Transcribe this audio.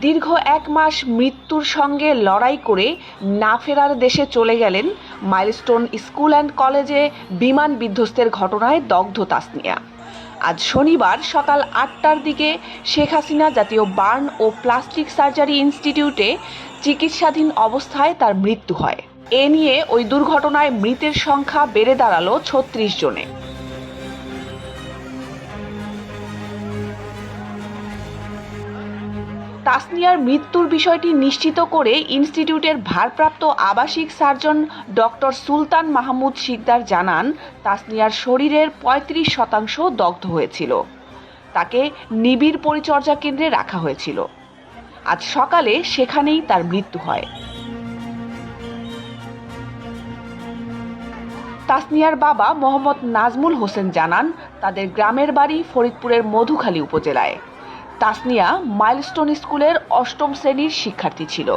দীর্ঘ এক মাস মৃত্যুর সঙ্গে লড়াই করে না ফেরার দেশে চলে গেলেন মাইলস্টোন স্কুল অ্যান্ড কলেজে বিমান বিধ্বস্তের ঘটনায় দগ্ধ তাসনিয়া। আজ শনিবার সকাল আটটার দিকে শেখ হাসিনা জাতীয় বার্ন ও প্লাস্টিক সার্জারি ইনস্টিটিউটে চিকিৎসাধীন অবস্থায় তার মৃত্যু হয়। এ নিয়ে ওই দুর্ঘটনায় মৃতের সংখ্যা বেড়ে দাঁড়াল ছত্রিশ জনে। তাসনিয়ার মৃত্যুর বিষয়টি নিশ্চিত করে ইনস্টিটিউটের ভারপ্রাপ্ত আবাসিক সার্জন ডক্টর সুলতান মাহমুদ শিকদার জানান, তাসনিয়ার শরীরের পঁয়ত্রিশ শতাংশ দগ্ধ হয়েছিল। তাকে নিবিড় পরিচর্যা কেন্দ্রে রাখা হয়েছিল। আজ সকালে সেখানেই তার মৃত্যু হয়। তাসনিয়ার বাবা মোহাম্মদ নাজমুল হোসেন জানান, তাদের গ্রামের বাড়ি ফরিদপুরের মধুখালী উপজেলায়। তাসনিয়া মাইলস্টোন স্কুলের অষ্টম শ্রেণির শিক্ষার্থী ছিল।